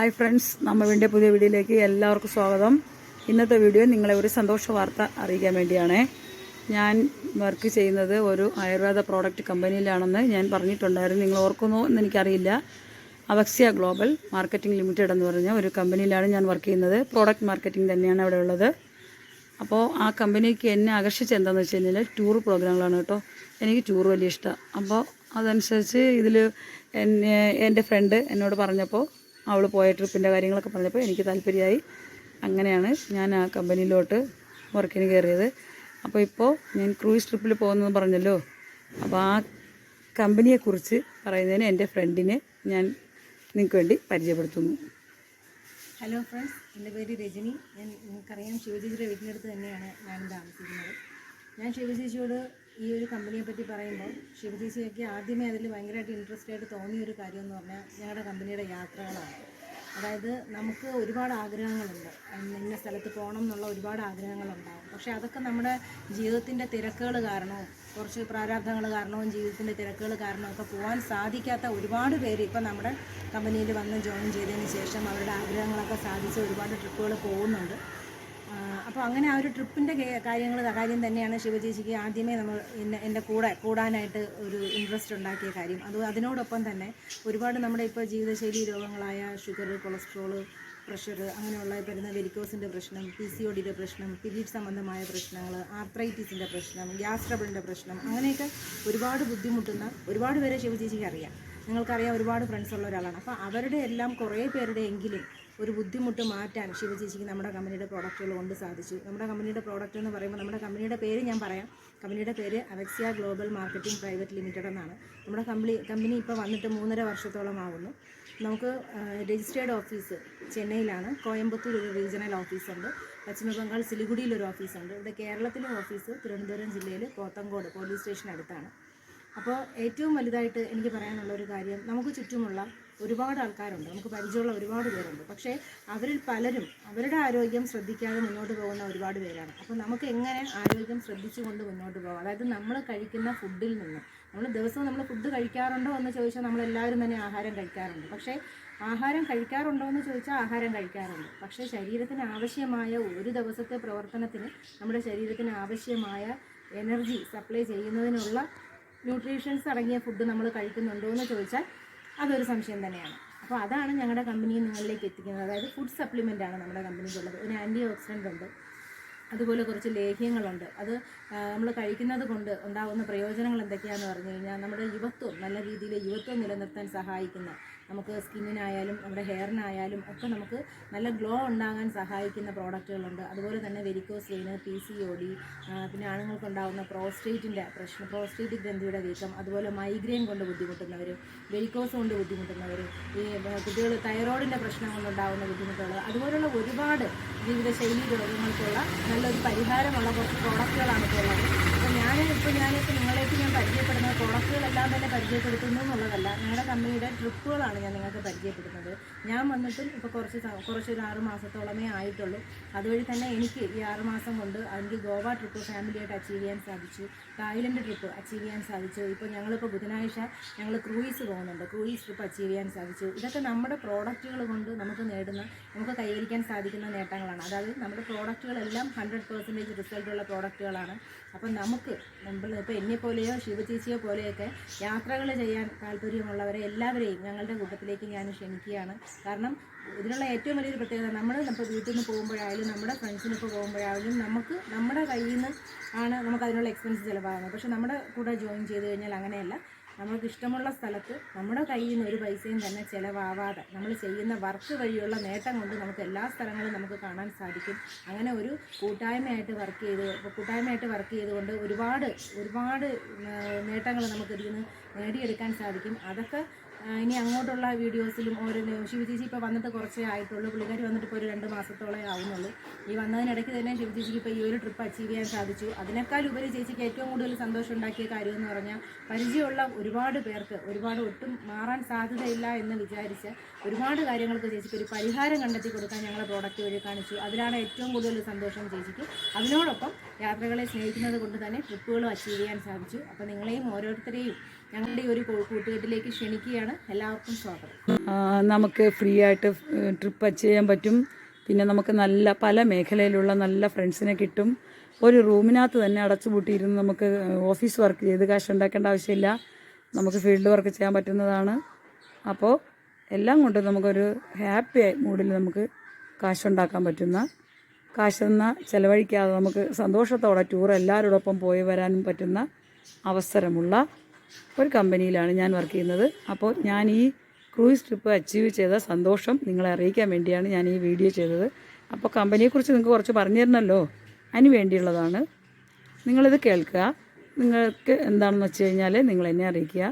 Hi friends നമ്മളുടെ പുതിയ വീഡിയോയിലേക്ക് എല്ലാവർക്കും സ്വാഗതം. ഇന്നത്തെ വീഡിയോ നിങ്ങളെ ഒരു സന്തോഷ വാർത്ത അറിയിക്കാൻ വേണ്ടിയാണ്. ഞാൻ വർക്ക് ചെയ്യുന്നത് ഒരു ആയുർവേദ പ്രോഡക്റ്റ് കമ്പനിയിലാണെന്ന് ഞാൻ പറഞ്ഞിട്ടുണ്ടായിരുന്നു. നിങ്ങൾ ഓർക്കുന്നു എന്ന് എനിക്കറിയില്ല. അവക്സിയ ഗ്ലോബൽ മാർക്കറ്റിംഗ് ലിമിറ്റഡ് എന്ന് പറഞ്ഞ ഒരു കമ്പനിയിലാണ് ഞാൻ വർക്ക് ചെയ്യുന്നത്. പ്രോഡക്റ്റ് മാർക്കറ്റിംഗ് തന്നെയാണ് അവിടെ ഉള്ളത്. അപ്പോൾ ആ കമ്പനിക്ക് എന്നെ ആകർഷിച്ച് എന്താണെന്ന് വെച്ച് കഴിഞ്ഞാൽ ടൂർ പ്രോഗ്രാമുകളാണ് കേട്ടോ. എനിക്ക് ടൂർ വലിയ ഇഷ്ടമാണ് അപ്പോൾ അതനുസരിച്ച് ഇതിൽ എന്റെ ഫ്രണ്ട് എന്നോട് പറഞ്ഞപ്പോൾ അവൾ പോയ ട്രിപ്പിന്റെ കാര്യങ്ങളൊക്കെ പറഞ്ഞപ്പോൾ എനിക്ക് താല്പര്യമായി. അങ്ങനെയാണ് ഞാൻ ആ കമ്പനിയിലോട്ട് വർക്കിന് കയറിയത് അപ്പോൾ ഇപ്പോൾ ഞാൻ ക്രൂയിസ് ട്രിപ്പിൽ പോകുന്നത് പറഞ്ഞല്ലോ. അപ്പോൾ ആ കമ്പനിയെക്കുറിച്ച് പറയുന്നതിന് എന്റെ ഫ്രണ്ടിനെ ഞാൻ നിങ്ങൾക്ക് വേണ്ടി പരിചയപ്പെടുത്തുന്നു. ഹലോ ഫ്രണ്ട്സ് എന്റെ പേര് രജനി. ഞാൻ നിങ്ങൾക്കറിയാം ശിവചേച്ചിയുടെ വീട്ടിനടുത്ത് തന്നെയാണ് ഞാൻ താമസിക്കുന്നത്. ഞാൻ ശിവചേച്ചിയോട് ഈ ഒരു കമ്പനിയെ പറ്റി പറയുമ്പോൾ ശിവചേച്ചിയൊക്കെ ആദ്യമേ അതിൽ ഭയങ്കരമായിട്ട് ഇൻട്രസ്റ്റ് ആയിട്ട് തോന്നിയ ഒരു കാര്യം എന്ന് പറഞ്ഞാൽ ഞങ്ങളുടെ കമ്പനിയുടെ യാത്രകളാണ്. അതായത് നമുക്ക് ഒരുപാട് ആഗ്രഹങ്ങളുണ്ട്. ഇന്ന സ്ഥലത്ത് പോകണം എന്നുള്ള ഒരുപാട് ആഗ്രഹങ്ങളുണ്ടാകും പക്ഷേ അതൊക്കെ നമ്മുടെ ജീവിതത്തിന്റെ തിരക്കുകൾ കാരണവും കുറച്ച് പ്രാരാബ്ധങ്ങൾ കാരണവും ജീവിതത്തിന്റെ തിരക്കുകൾ കാരണവും ഒക്കെ പോകാൻ സാധിക്കാത്ത ഒരുപാട് പേര് ഇപ്പം നമ്മുടെ കമ്പനിയിൽ വന്ന് ജോയിൻ ചെയ്തതിന് ശേഷം അവരുടെ ആഗ്രഹങ്ങളൊക്കെ സാധിച്ച് ഒരുപാട് ട്രിപ്പുകൾ പോകുന്നുണ്ട്. അപ്പോൾ അങ്ങനെ ആ ഒരു ട്രിപ്പിന്റെ കാര്യങ്ങൾ കാര്യം തന്നെയാണ് ശിവചേച്ചിക്ക് ആദ്യമേ നമ്മൾ എന്റെ കൂടെ കൂടാനായിട്ട് ഒരു ഇൻട്രസ്റ്റ് ഉണ്ടാക്കിയ കാര്യം. അത് അതിനോടൊപ്പം തന്നെ ഒരുപാട് നമ്മുടെ ഇപ്പോൾ ജീവിതശൈലി രോഗങ്ങളായ ഷുഗർ കൊളസ്ട്രോൾ പ്രഷർ അങ്ങനെയുള്ള വരുന്ന വെരിക്കോസിന്റെ പ്രശ്നം പി സി ഒ പ്രശ്നം പിരീഡ് സംബന്ധമായ പ്രശ്നങ്ങൾ ആർത്രൈറ്റിസിന്റെ പ്രശ്നം ഗ്യാസ് ട്രബിളിന്റെ പ്രശ്നം അങ്ങനെയൊക്കെ ഒരുപാട് ബുദ്ധിമുട്ടുന്ന ഒരുപാട് പേരെ ശിവചേച്ചിക്ക് അറിയാം. നിങ്ങൾക്കറിയാം ഒരുപാട് ഫ്രണ്ട്സ് ഉള്ള ഒരാളാണ്. അപ്പോൾ അവരുടെ എല്ലാം കുറേ പേരുടെ എങ്കിലും ഒരു ബുദ്ധിമുട്ട് മാറ്റാൻ ശിവചേച്ചിക്ക് നമ്മുടെ കമ്പനിയുടെ പ്രോഡക്റ്റുകൾ കൊണ്ട് സാധിച്ചു. നമ്മുടെ കമ്പനിയുടെ പ്രോഡക്റ്റ് എന്ന് പറയുമ്പോൾ നമ്മുടെ കമ്പനിയുടെ പേര് ഞാൻ പറയാം. കമ്പനിയുടെ പേര് Avaxia global marketing private limited എന്നാണ്. നമ്മുടെ കമ്പനി കമ്പനി ഇപ്പോൾ വന്നിട്ട് മൂന്നര വർഷത്തോളം ആവുന്നു. നമുക്ക് രജിസ്റ്റേർഡ് ഓഫീസ് ചെന്നൈയിലാണ്. കോയമ്പത്തൂർ ഒരു റീജിയണൽ ഓഫീസുണ്ട്. പശ്ചിമബംഗാൾ സിലിഗുഡിയിൽ ഒരു ഓഫീസുണ്ട്. ഇവിടെ കേരളത്തിലെ ഓഫീസ് തിരുവനന്തപുരം ജില്ലയിൽ പോത്തങ്കോട് പോലീസ് സ്റ്റേഷൻ അടുത്താണ് അപ്പോൾ ഏറ്റവും വലുതായിട്ട് എനിക്ക് പറയാനുള്ള ഒരു കാര്യം നമുക്ക് ചുറ്റുമുള്ള ഒരുപാട് ആൾക്കാരുണ്ട്. നമുക്ക് പരിചയമുള്ള ഒരുപാട് പേരുണ്ട്. പക്ഷേ അവരിൽ പലരും അവരുടെ ആരോഗ്യം ശ്രദ്ധിക്കാതെ മുന്നോട്ട് പോകുന്ന ഒരുപാട് പേരാണ്. അപ്പോൾ നമുക്ക് എങ്ങനെ ആരോഗ്യം ശ്രദ്ധിച്ചുകൊണ്ട് മുന്നോട്ട് പോകാം? അതായത് നമ്മൾ കഴിക്കുന്ന ഫുഡിൽ നിന്ന് നമ്മൾ ദിവസവും നമ്മൾ ഫുഡ് കഴിക്കാറുണ്ടോ എന്ന് ചോദിച്ചാൽ നമ്മളെല്ലാവരും തന്നെ ആഹാരം കഴിക്കാറുണ്ട്. പക്ഷേ ആഹാരം കഴിക്കാറുണ്ടോ എന്ന് ചോദിച്ചാൽ ആഹാരം കഴിക്കാറുണ്ട്. പക്ഷേ ശരീരത്തിന് ആവശ്യമായ ഒരു ദിവസത്തെ പ്രവർത്തനത്തിന് നമ്മുടെ ശരീരത്തിന് ആവശ്യമായ എനർജി സപ്ലൈ ചെയ്യുന്നതിനുള്ള ന്യൂട്രീഷൻസ് അടങ്ങിയ ഫുഡ് നമ്മൾ കഴിക്കുന്നുണ്ടോ എന്ന് ചോദിച്ചാൽ അതൊരു സംശയം തന്നെയാണ്. അപ്പോൾ അതാണ് ഞങ്ങളുടെ കമ്പനി നിങ്ങളിലേക്ക് എത്തിക്കുന്നത്. അതായത് ഫുഡ് സപ്ലിമെന്റ് ആണ് നമ്മുടെ കമ്പനിക്കുള്ളത് ഒരു ആന്റി ഓക്സിഡന്റ് ഉണ്ട്. അതുപോലെ കുറച്ച് ലേഹ്യങ്ങളുണ്ട്. അത് നമ്മൾ കഴിക്കുന്നത് കൊണ്ട് ഉണ്ടാകുന്ന പ്രയോജനങ്ങൾ എന്തൊക്കെയാണെന്ന് പറഞ്ഞു കഴിഞ്ഞാൽ നമ്മുടെ യുവത്വം നല്ല രീതിയിൽ യുവത്വം നിലനിർത്താൻ സഹായിക്കുന്ന നമുക്ക് സ്കിന്നിനായാലും നമ്മുടെ ഹെയറിനായാലും ഒക്കെ നമുക്ക് നല്ല ഗ്ലോ ഉണ്ടാകാൻ സഹായിക്കുന്ന പ്രോഡക്റ്റുകളുണ്ട്. അതുപോലെ തന്നെ വെരിക്കോസ് വെയിന് പി സി ഒ ഡി പിന്നെ ആണുങ്ങൾക്കുണ്ടാകുന്ന പ്രോസ്റ്റേറ്റിന്റെ പ്രശ്നം പ്രോസ്റ്റേറ്റ് ഗ്രന്ഥിയുടെ വീക്കം അതുപോലെ മൈഗ്രെയിൻ കൊണ്ട് ബുദ്ധിമുട്ടുന്നവർ വെരിക്കോസ് കൊണ്ട് ബുദ്ധിമുട്ടുന്നവർ ഈ കുട്ടികൾ തൈറോയിഡിന്റെ പ്രശ്നം കൊണ്ടുണ്ടാകുന്ന ബുദ്ധിമുട്ടുകൾ അതുപോലുള്ള ഒരുപാട് ജീവിതശൈലി രോഗങ്ങൾക്കുള്ള നല്ലൊരു പരിഹാരമുള്ള കുറച്ച് പ്രോഡക്റ്റുകളാണ് ഇപ്പോൾ ഇപ്പോൾ ഞാനിപ്പോൾ നിങ്ങളേക്ക് ഞാൻ പരിചയപ്പെടുന്നത് പ്രോഡക്റ്റുകളെല്ലാം തന്നെ പരിചയപ്പെടുത്തുന്നു എന്നുള്ളതല്ല. ഞങ്ങളുടെ കമ്പനിയുടെ ട്രിപ്പുകളാണ് ഞാൻ നിങ്ങൾക്ക് പരിചയപ്പെടുന്നത് ഞാൻ വന്നിട്ടും ഇപ്പോൾ കുറച്ച് കുറച്ച് ഒരു ആറ് മാസത്തോളമേ ആയിട്ടുള്ളൂ. അതുവഴി തന്നെ എനിക്ക് ഈ ആറ് മാസം കൊണ്ട് എനിക്ക് ഗോവ ട്രിപ്പ് ഫാമിലിയായിട്ട് അച്ചീവ് ചെയ്യാൻ സാധിച്ചു. തായ്ലൻഡ് ട്രിപ്പ് അച്ചീവ് ചെയ്യാൻ സാധിച്ചു. ഇപ്പോൾ ഞങ്ങളിപ്പോൾ ബുധനാഴ്ച ഞങ്ങൾ ക്രൂയിസ് പോകുന്നുണ്ട്. ക്രൂയിസ് ട്രിപ്പ് അച്ചീവ് ചെയ്യാൻ സാധിച്ചു. ഇതൊക്കെ നമ്മുടെ പ്രോഡക്റ്റുകൾ കൊണ്ട് നമുക്ക് നേടുന്ന നമുക്ക് കൈവരിക്കാൻ സാധിക്കുന്ന നേട്ടങ്ങളാണ്. അതായത് നമ്മുടെ പ്രോഡക്റ്റുകളെല്ലാം ഹൺഡ്രഡ് പെർസെന്റേജ് റിസൾട്ടുള്ള പ്രോഡക്റ്റുകളാണ്. അപ്പം നമുക്ക് നമ്മൾ ഇപ്പോൾ എന്നെ പോലെയോ ശിവചേച്ചിയോ പോലെയൊക്കെ യാത്രകൾ ചെയ്യാൻ താല്പര്യമുള്ളവരെ എല്ലാവരെയും ഞങ്ങളുടെ കൂട്ടത്തിലേക്ക് ഞാൻ ക്ഷണിക്കുകയാണ്. കാരണം ഇതിനുള്ള ഏറ്റവും വലിയൊരു പ്രത്യേകത നമ്മൾ ഇപ്പോൾ വീട്ടിൽ നിന്ന് പോകുമ്പോഴായാലും നമ്മുടെ ഫ്രണ്ട്സിനൊക്കെ പോകുമ്പോഴായാലും നമുക്ക് നമ്മുടെ കയ്യിൽ നിന്ന് ആണ് നമുക്ക് അതിനുള്ള എക്സ്പെൻസ് ചിലവാകുന്നത്. പക്ഷേ നമ്മുടെ കൂടെ ജോയിൻ ചെയ്ത് കഴിഞ്ഞാൽ അങ്ങനെയല്ല. നമുക്ക് ഇഷ്ടമുള്ള സ്ഥലത്ത് നമ്മുടെ കയ്യിൽ നിന്ന് ഒരു പൈസയും തന്നെ ചിലവാവാതെ നമ്മൾ ചെയ്യുന്ന വർക്ക് വഴിയുള്ള നേട്ടം കൊണ്ട് നമുക്ക് എല്ലാ സ്ഥലങ്ങളും നമുക്ക് കാണാൻ സാധിക്കും. അങ്ങനെ ഒരു കൂട്ടായ്മയായിട്ട് വർക്ക് ചെയ്ത് കൂട്ടായ്മയായിട്ട് വർക്ക് ചെയ്തുകൊണ്ട് ഒരുപാട് ഒരുപാട് നേട്ടങ്ങൾ നമുക്ക് ഇതിൽ നിന്ന് നേടിയെടുക്കാൻ സാധിക്കും. അതൊക്കെ ഇനി അങ്ങോട്ടുള്ള വീഡിയോസിലും ഓരോ ശിവജിജി ഇപ്പോൾ വന്നിട്ട് കുറച്ചേ ആയിട്ടുള്ളൂ. പുള്ളിക്കാരി വന്നിട്ട് ഇപ്പോൾ ഒരു രണ്ട് മാസത്തോളേ ആവുന്നുള്ളൂ. ഈ വന്നതിനിടയ്ക്ക് തന്നെ ശിവജിജിക്ക് ഇപ്പോൾ ഈ ഒരു ട്രിപ്പ് അച്ചീവ് ചെയ്യാൻ സാധിച്ചു. അതിനേക്കാൾ ഉപരി ചേച്ചിക്ക് ഏറ്റവും കൂടുതൽ സന്തോഷം ഉണ്ടാക്കിയ കാര്യം എന്ന് പറഞ്ഞാൽ പരിചയമുള്ള ഒരുപാട് പേർക്ക് ഒരുപാട് ഒട്ടും മാറാൻ സാധ്യതയില്ല എന്ന് വിചാരിച്ച് ഒരുപാട് കാര്യങ്ങൾക്ക് ചേച്ചിക്ക് ഒരു പരിഹാരം കണ്ടെത്തി കൊടുക്കാൻ ഞങ്ങളെ പ്രോഡക്റ്റ് വഴി കാണിച്ചു. അതിലാണ് ഏറ്റവും കൂടുതൽ സന്തോഷം ചേച്ചിക്ക്. അതിനോടൊപ്പം യാത്രകളെ സ്നേഹിക്കുന്നത് കൊണ്ട് തന്നെ ട്രിപ്പുകളും അച്ചീവ് ചെയ്യാൻ സാധിച്ചു. അപ്പോൾ നിങ്ങളെയും ഓരോരുത്തരെയും ഞങ്ങളുടെ ഒരു കൂട്ടുകെട്ടിലേക്ക് ക്ഷണിക്കുകയാണ്. എല്ലാവർക്കും സ്വാഗതം. നമുക്ക് ഫ്രീ ആയിട്ട് ട്രിപ്പ് അച്ച് ചെയ്യാൻ പറ്റും. പിന്നെ നമുക്ക് നല്ല പല മേഖലയിലുള്ള നല്ല ഫ്രണ്ട്സിനെ കിട്ടും. ഒരു റൂമിനകത്ത് തന്നെ അടച്ചുപൂട്ടിയിരുന്ന് നമുക്ക് ഓഫീസ് വർക്ക് ചെയ്ത് കാശ് ഉണ്ടാക്കേണ്ട ആവശ്യമില്ല. നമുക്ക് ഫീൽഡ് വർക്ക് ചെയ്യാൻ പറ്റുന്നതാണ്. അപ്പോൾ എല്ലാം കൊണ്ടും നമുക്കൊരു ഹാപ്പി മൂഡിൽ നമുക്ക് കാശുണ്ടാക്കാൻ പറ്റുന്ന കാശെന്ന ചിലവഴിക്കാതെ നമുക്ക് സന്തോഷത്തോടെ ടൂർ എല്ലാവരോടൊപ്പം പോയി വരാനും പറ്റുന്ന അവസരമുള്ള ഒരു കമ്പനിയിലാണ് ഞാൻ വർക്ക് ചെയ്യുന്നത്. അപ്പോൾ ഞാൻ ഈ ക്രൂയിസ് ട്രിപ്പ് അച്ചീവ് ചെയ്ത സന്തോഷം നിങ്ങളെ അറിയിക്കാൻ വേണ്ടിയാണ് ഞാൻ ഈ വീഡിയോ ചെയ്തത്. അപ്പോൾ കമ്പനിയെക്കുറിച്ച് നിങ്ങൾക്ക് കുറച്ച് പറഞ്ഞു തരണമല്ലോ അതിന് വേണ്ടിയുള്ളതാണ്. നിങ്ങളിത് കേൾക്കുക. നിങ്ങൾക്ക് എന്താണെന്ന് വെച്ച് കഴിഞ്ഞാൽ നിങ്ങൾ എന്നെ അറിയിക്കുക.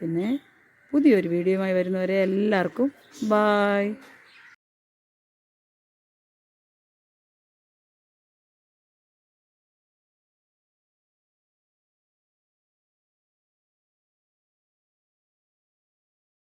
പിന്നെ പുതിയൊരു വീഡിയോയുമായി വരുന്നവരെ എല്ലാവർക്കും ബായ്